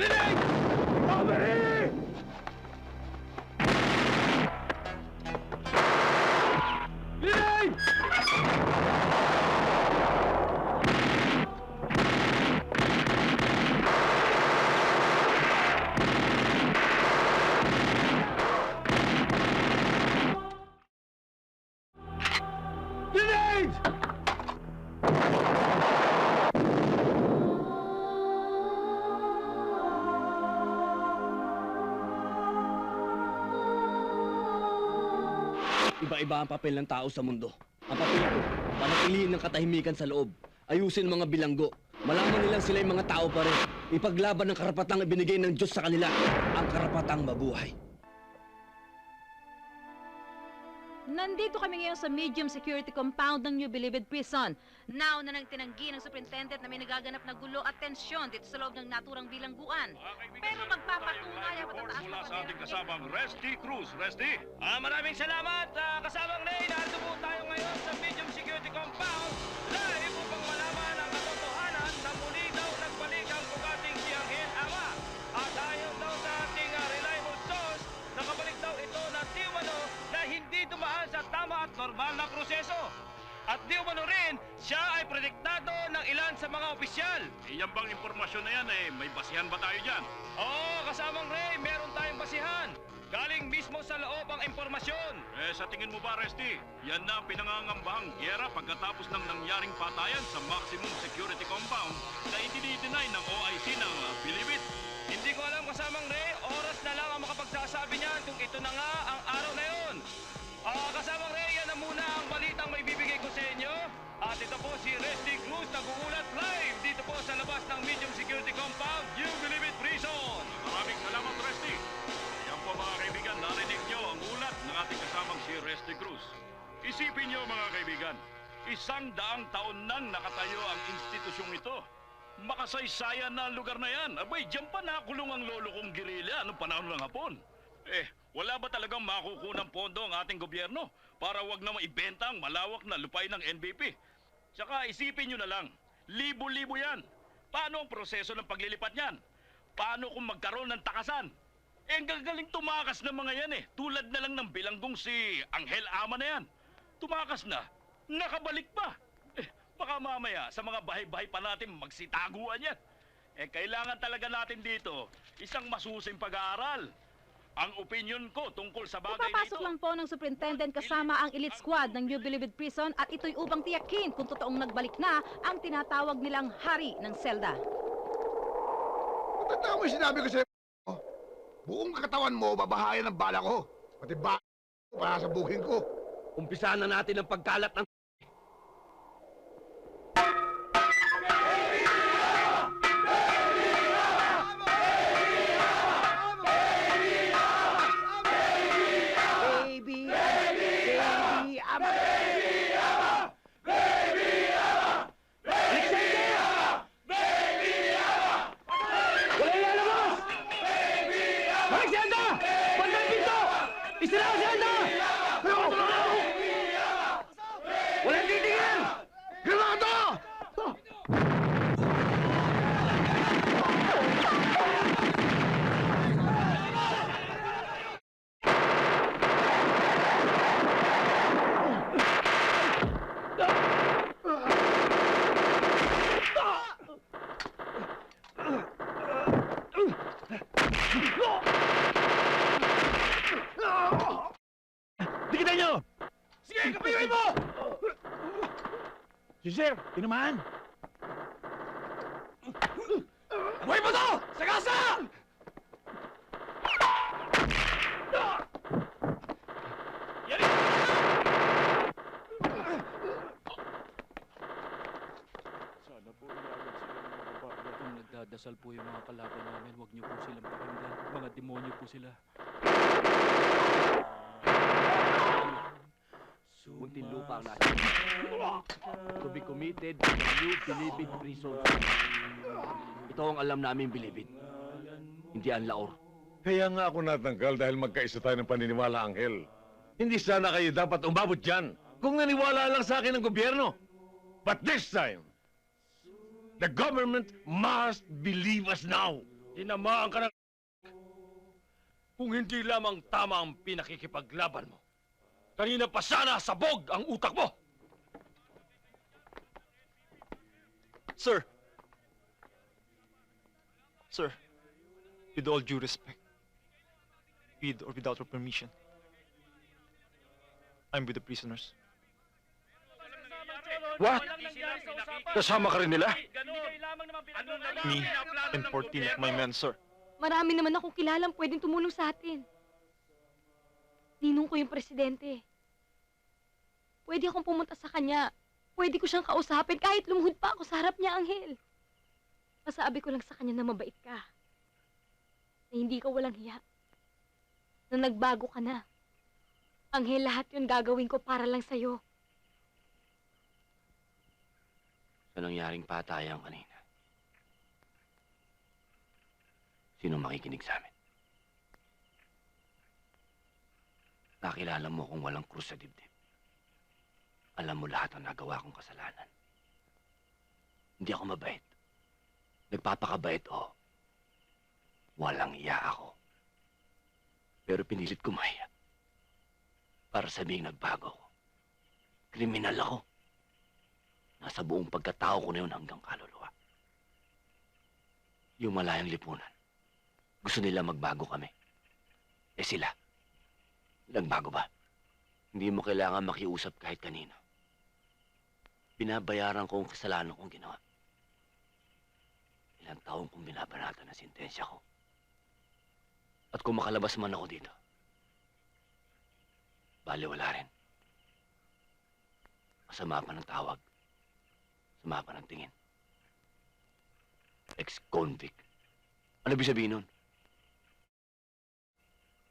Grenade! Iba-iba ang papel ng tao sa mundo. Ang papel ko, panatilihin ng katahimikan sa loob. Ayusin ang mga bilanggo. Malaman nilang sila yung mga tao pa rin. Ipaglaban ng karapatang ibinigay ng Diyos sa kanila. Ang karapatang mabuhay. Nandito kami ngayon sa medium security compound ng New Bilibid Prison. Now na nang tinanggi ng superintendent na may nagaganap na gulo at tensyon dito sa loob ng naturang bilangguan. Pero magpapatunay ang matataas mula na sa ating kasamang Resty Cruz. Resty? Ah, maraming salamat, ah, kasamang Ray. Narito po tayo ngayon sa medium security compound. Live tama at normal na proseso. At di umano rin, siya ay protektado ng ilan sa mga opisyal. Iyan bang impormasyon na yan eh, may basihan ba tayo dyan? Oo, kasamang Ray, meron tayong basihan. Galing mismo sa loob ang impormasyon. Eh, sa tingin mo ba, Resty? Yan na ang pinangangambahang gyera pagkatapos ng nangyaring patayan sa maximum security compound na idinidenay ng OIC ng uh, Bilibid. Hindi ko alam kasamang Ray, oras na lang ang makapagsasabi niyan kung ito na nga ang araw yon. Ah, kasamang yan na muna ang balitang may bibigay ko sa inyo. At ito po si Resty Cruz nag-uulat live dito po sa labas ng medium security compound, Believe It Prison. Maraming salamat, Resty. Yan po mga kaibigan, narinig nyo ang ulat ng ating kasamang si Resty Cruz. Isipin nyo mga kaibigan, isang daang taon nang nakatayo ang institusyong ito. Makasaysayan na ang lugar na yan. Abay, diyan pa nakakulong ang lolo kong girilya noong panahon ng hapon. Eh, wala ba talagang makukunang pondo ang ating gobyerno para wag na maibenta ang malawak na lupay ng NBP? Tsaka isipin nyo na lang, libo-libo yan. Paano ang proseso ng paglilipat niyan? Paano kung magkaroon ng takasan? Eh, ang gagaling tumakas ng mga yan eh. Tulad na lang ng bilanggong si Angel Ama na yan. Tumakas na, nakabalik pa. Eh, baka mamaya sa mga bahay-bahay pa natin magsitaguan yan. Eh, kailangan talaga natin dito isang masusing pag-aaral. Ang opinion ko tungkol sa bagay na ito... Ipapasok lang po ng superintendent kasama ang elite squad ng New Bilibid Prison at ito'y upang tiyakin kung totoong nagbalik na ang tinatawag nilang hari ng selda. Tanda mo yung sinabi ko sa'yo. Buong katawan mo, babahayan ng bala ko. Pati ba para sa bugin ko. Umpisahan na natin ang pagkalat ng... Sir, tinamaan! Buhay mo to! Sa kasa! Yan! Sana po iawag sila ng mga. Kung nagdadasal po yung mga kalaban namin, huwag niyo po silang pakinggan. Mga demonyo po sila. Muntin lupa ang nasa. To be committed to the new Bilibid Prison. Ito ang alam namin Bilibid. Hindi ang laor. Kaya nga ako natanggal dahil magkaisa tayo ng paniniwala, Angel. Hindi sana kayo dapat umabot dyan kung naniwala lang sa akin ng gobyerno. But this time, the government must believe us now. Tinamaan ka ng kung hindi lamang tama ang pinakikipaglaban mo. Kanina pa sana sabog ang utak mo! Sir! Sir, with all due respect, with or without your permission, I'm with the prisoners. What? Kasama ka rin nila? Me and 14 of my men, sir. Marami naman akong kilalang pwedeng tumulong sa atin. Ninong ko yung presidente. Pwede akong pumunta sa kanya. Pwede ko siyang kausapin kahit lumuhod pa ako sa harap niya, Anghel. Masabi ko lang sa kanya na mabait ka. Na hindi ka walang hiya. Na nagbago ka na. Anghel, lahat yun gagawin ko para lang sa'yo. Sa nangyaring patayan kanina. Sino makikinig sa amin? Nakilala mo kung walang krus sa dibdib. Alam mo lahat ang nagawa kong kasalanan. Hindi ako mabait. Nagpapakabait, oh. Walang iya ako. Pero pinilit ko mahiya. Para sabihin nagbago ako. Kriminal ako. Nasa buong pagkatao ko na yun hanggang kaluluwa. Yung malayang lipunan. Gusto nila magbago kami. Eh sila. Nagbago ba? Hindi mo kailangan makiusap kahit kanino. Binabayaran ko ang kasalanan kong ginawa. Ilang taong kong binabanatan ang sentensya ko. At kung makalabas man ako dito, bali wala rin. Masama pa ng tawag. Sama pa ng tingin. Ex-convict. Ano ibig sabihin nun?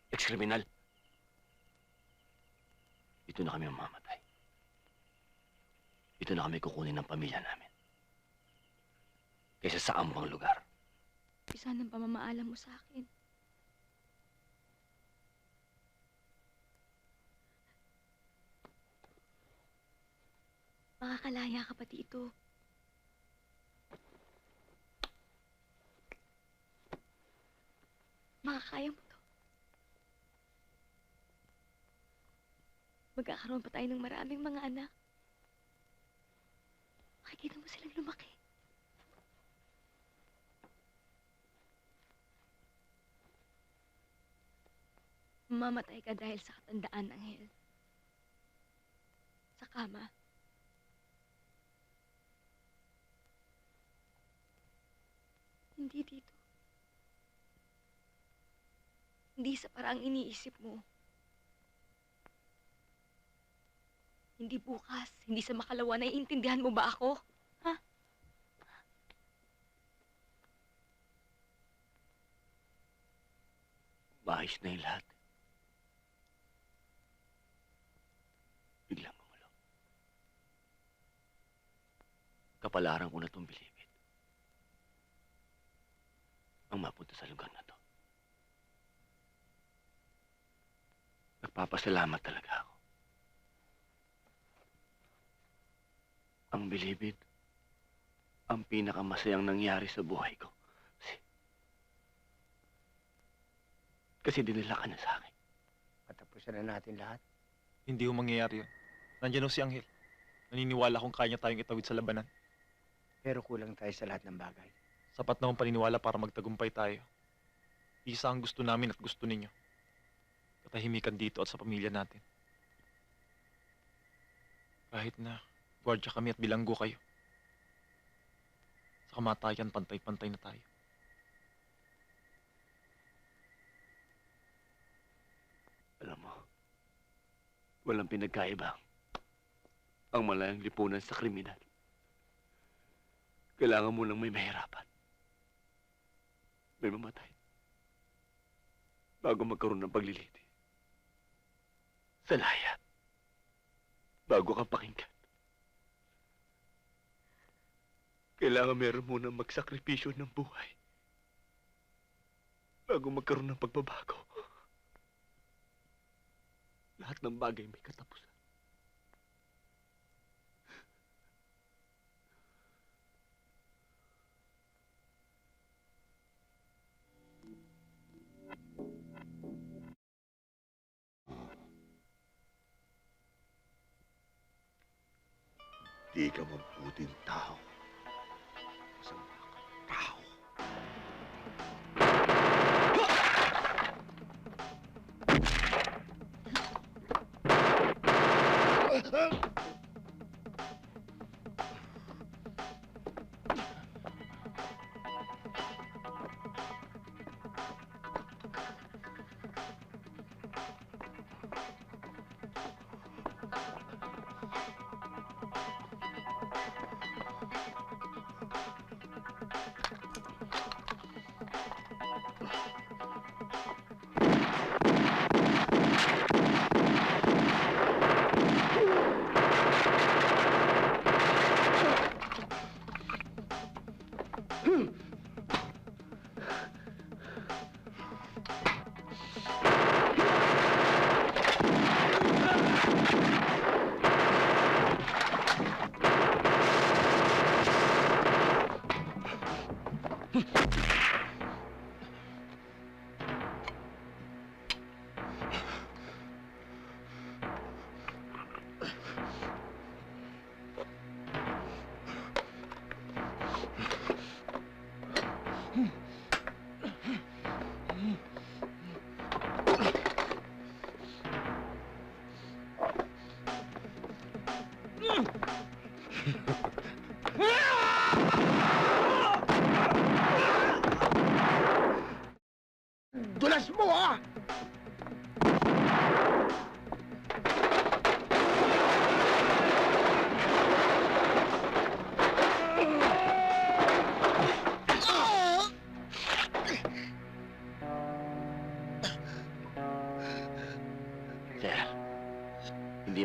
Ex-kriminal. Dito na kami mamamatay. Dito na kami kukunin ng pamilya namin. Kaysa sa ambang lugar. Isa ng pamamaalam mo sa akin. Makakalaya ka pa dito. Makakaya mo to. Magkakaroon pa tayo ng maraming mga anak. Makikita mo silang lumaki. Mamatay ka dahil sa katandaan, Anghel. Sa kama. Hindi dito. Hindi sa parang iniisip mo. Hindi bukas, hindi sa makalawa, naiintindihan mo ba ako? Maayos na yung lahat. Biglang gumulo. Kapalaran ko na itong bilibid. Ang mapunta sa lugar na to. Nagpapasalamat talaga ako. Ang bilibid, ang pinakamasayang nangyari sa buhay ko. Kasi dinala ka na sa akin. Patapusin na natin lahat. Hindi ho mangyayari yun. Nandiyan ho si Angel. Naniniwala kung kaya niya tayong itawid sa labanan. Pero kulang tayo sa lahat ng bagay. Sapat na hong paniniwala para magtagumpay tayo. Isa ang gusto namin at gusto ninyo. Katahimikan dito at sa pamilya natin. Kahit na gwardya kami at bilanggo kayo. Sa kamatayan, pantay-pantay na tayo. Alam mo, walang pinagkaiba ang malayang lipunan sa kriminal. Kailangan mo lang may mahirapan. May mamatay. Bago magkaroon ng pagliliti. Sa laya. Bago ka pakinggan. Kailangan meron munang magsakripisyo ng buhay. Bago magkaroon ng pagbabago. Lahat ng bagay may katapusan. Di ka mabuting tao. Dulas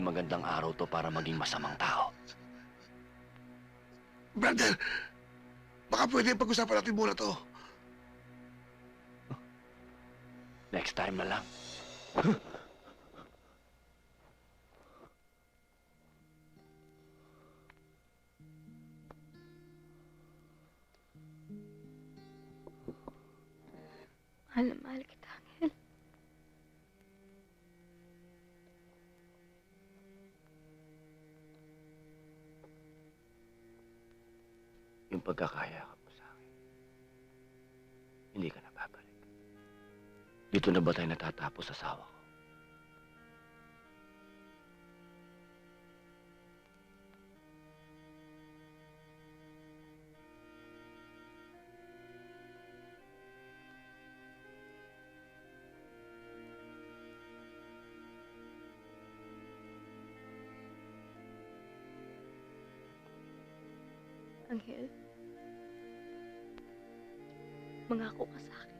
magandang araw to para maging masamang tao. Brother, baka pwede pag-usapan natin muna to. Next time na lang. Mahal na mahal kita, Angel. Yung pagkakayakap mo sa akin. Hindi ka na babalik. Dito na ba tayo natatapos sa asawa ko? Angel. Mangako ka sa akin.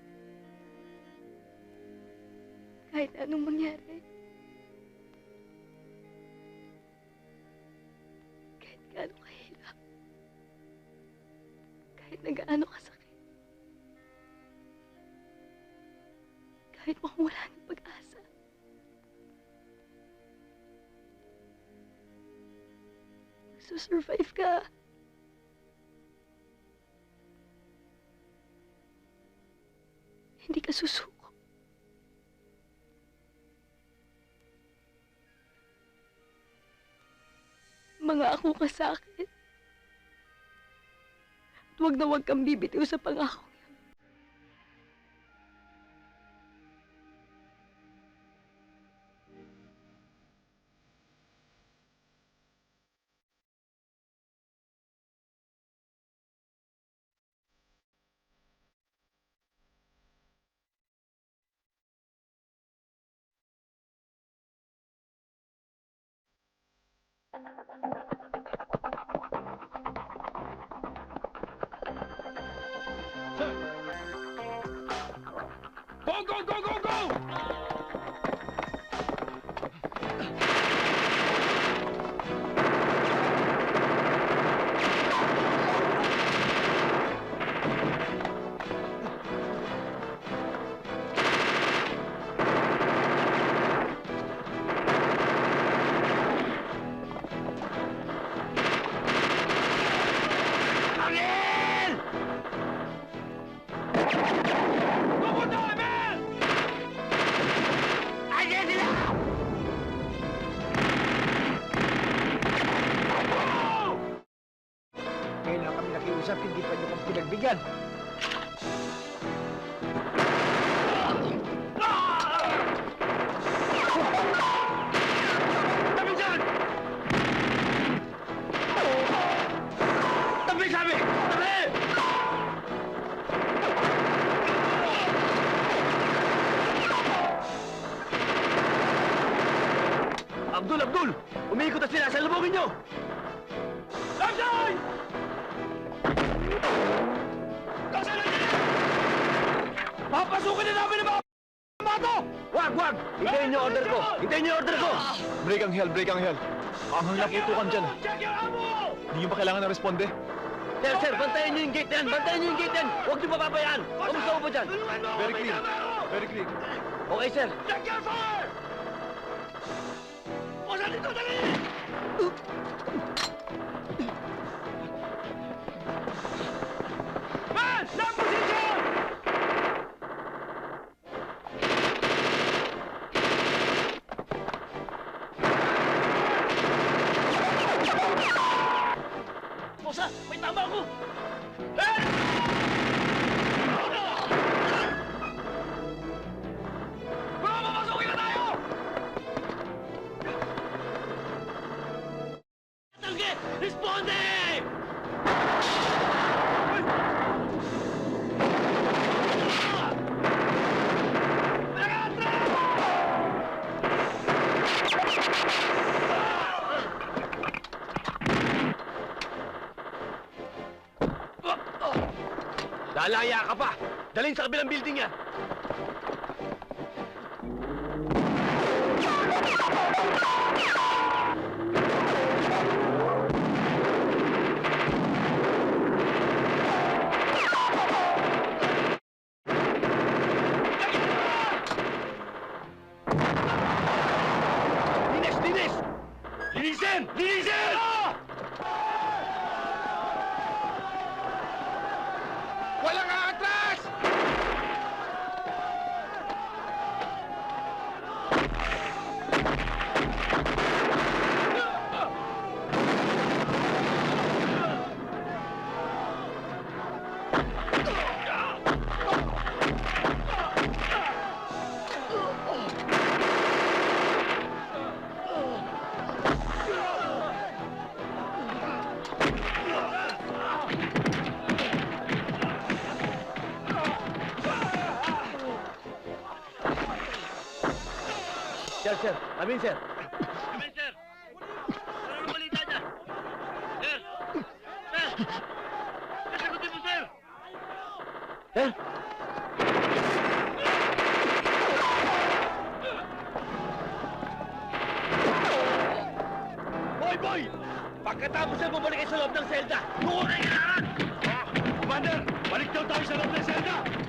Kahit anong mangyari. Kahit gaano kahirap. Kahit na gaano kasakit. Kahit mukhang wala ng pag-asa. Magsusurvive ka. Hindi ka susuko. Mga ako ka sa akin. Huwag na huwag kang bibitiw sa pangako. ゴーゴーゴーゴー Break ang hell, break ang hell. Anghang na putukan dyan. Hindi nyo ba kailangan na responde? Sir, sir! Bantayan nyo yung gate yan! Bantayan nyo yung gate yan! Huwag nyo papabayaan! Kamusta mo ba dyan? Very clear. Very clear. Okay, sir. Check your fire! O, dito? Dali! Lalaya ka pa! Dalhin sa kabilang building yan! Sir, sir. Amin, sir. Ano ang balita dyan? Sir! Sir! Sasagutin mo, sir! Sir? Boy, boy! Pagkatapos na bumalik kayo sa loob ng selda, tuko kayo kailangan! Commander! Balik daw tayo sa loob ng selda!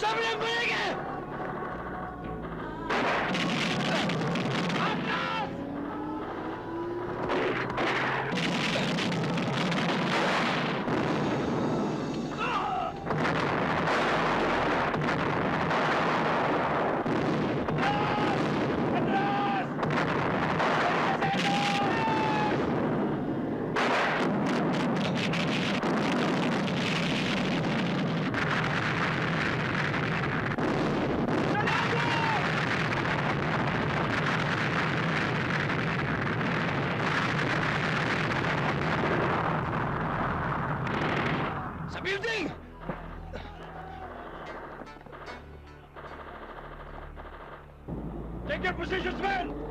सब Take your positions, men!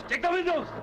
Check the windows!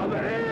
Amen.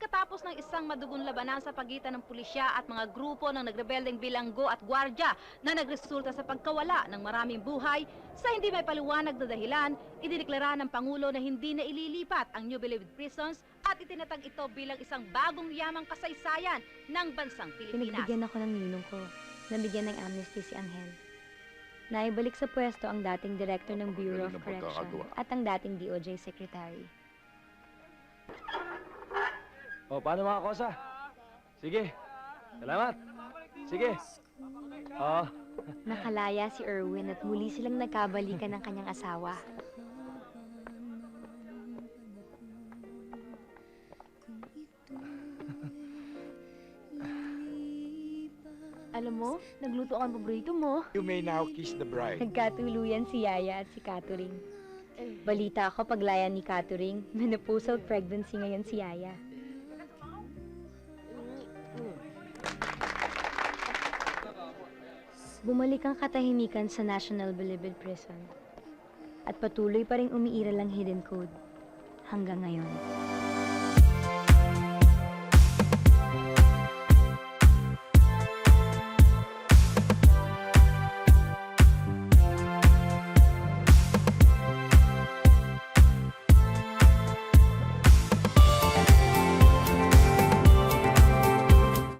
Pagkatapos ng isang madugong labanan sa pagitan ng pulisya at mga grupo ng nagrebeldeng bilanggo at gwardya na nagresulta sa pagkawala ng maraming buhay, sa hindi may paliwanag na dahilan, idineklara ng Pangulo na hindi na ililipat ang New Bilibid Prisons at itinatag ito bilang isang bagong yamang kasaysayan ng bansang Pilipinas. Pinagbigyan ako ng ninong ko. Nabigyan ng amnesty si Angel. Naibalik sa pwesto ang dating director ng Bureau of Correction at ang dating DOJ Secretary. O, paano mga kosa? Sige. Salamat. Sige. Oo. Nakalaya si Erwin at muli silang nagkabalikan ng kanyang asawa. Alam mo, nagluto ang paborito mo. You may now kiss the bride. Nagkatuluyan si Yaya at si Katuring. Balita ako paglaya ni Katuring, menopausal pregnancy ngayon si Yaya. Bumalik ang katahimikan sa National Bilibid Prison. At patuloy pa rin umiiral ang hidden code hanggang ngayon.